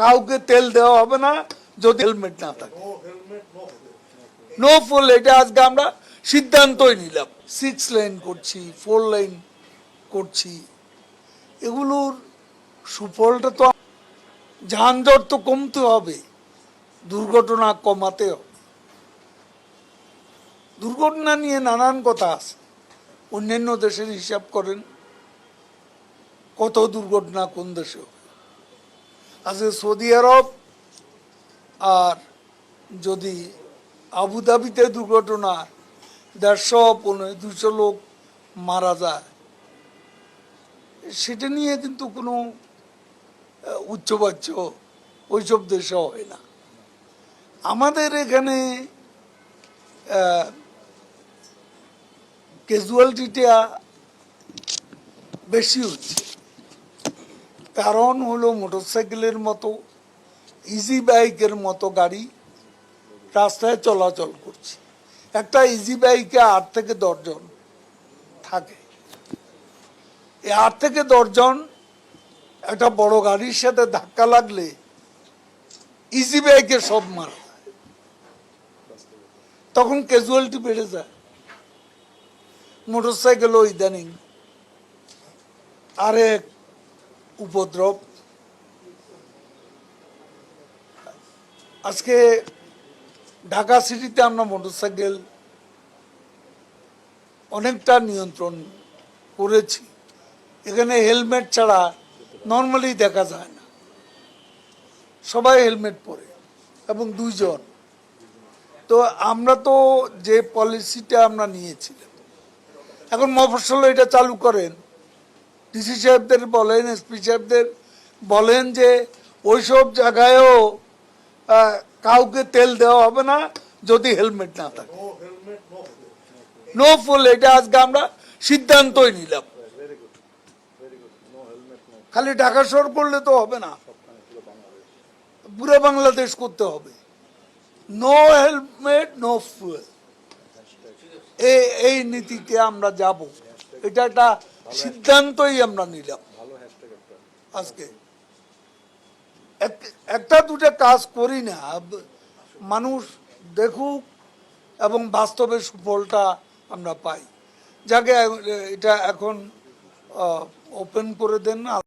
কাউকে তেল দেওয়া হবে না যদি হেলমেট না থাকে। নো ফুল এটা আজকে আমরা সিদ্ধান্তই নিলাম। সিক্স লাইন করছি ফোর লাইন করছি। এগুলোর সুফলটা তো যানজট তো কমতে হবে। দুর্ঘটনা কমাতে হবে। দুর্ঘটনা নিয়ে নানান কথা আছে। অন্যান্য দেশের হিসাব করেন কত দুর্ঘটনা কোন দেশে হবে? আজকে সৌদি আরব আর যদি আবুধাবিতে দুর্ঘটনা দেড়শো পনেরো দুশো লোক মারা যায়, সেটা নিয়ে কিন্তু কোনো উচ্চবাচ্য ওইসব দেশে হয় না। আমাদের এখানে ক্যাজুয়ালিটিটা বেশি হচ্ছে। কারণ হলো মোটরসাইকেলের মতো ইজি বাইকের মতো গাড়ি রাস্তায় চলাচল করছে। একটা ইজি বাইকে আট থেকে দশজন থাকে। এই আট থেকে দশজন একটা বড় গাড়ির সাথে ধাক্কা লাগলে ইজি বাইকে সব মারা তখন ক্যাজুয়ালিটি বেড়ে যায়। মোটরসাইকেলও ইদানিং আরেক উপদ্রব। আজকে ঢাকা সিটিতে আমরা মোটরসাইকেল অনেকটা নিয়ন্ত্রণ করেছি। এখানে হেলমেট ছাড়া নর্মালি দেখা যায় না। সবাই হেলমেট পরে এবং দুইজন। তো আমরা তো যে পলিসিটা আমরা নিয়েছিলাম, এখন মফসল এটা চালু করেন ডিসি সাহেবদের বলেন এসপি সাহেবদের বলেন যে ওইসব জায়গায়ও কাউকে তেল দেওয়া হবে না যদি হেলমেট না থাকে। নো ফুল এটা আজকে আমরা সিদ্ধান্তই নিলাম। খালি ঢাকা শহর করলে তো হবে না। পুরো বাংলাদেশ করতে হবে। নো হেলমেট নো ফুয়েল এই এই নীতিতে আমরা যাব। এটা একটা সিদ্ধান্তই আমরা নিলাম। আজকে। একটা দুটা কাজ করি না মানুষ দেখুক এবং বাস্তবে সুফলটা আমরা পাই। যাকে এটা এখন ওপেন করে দেন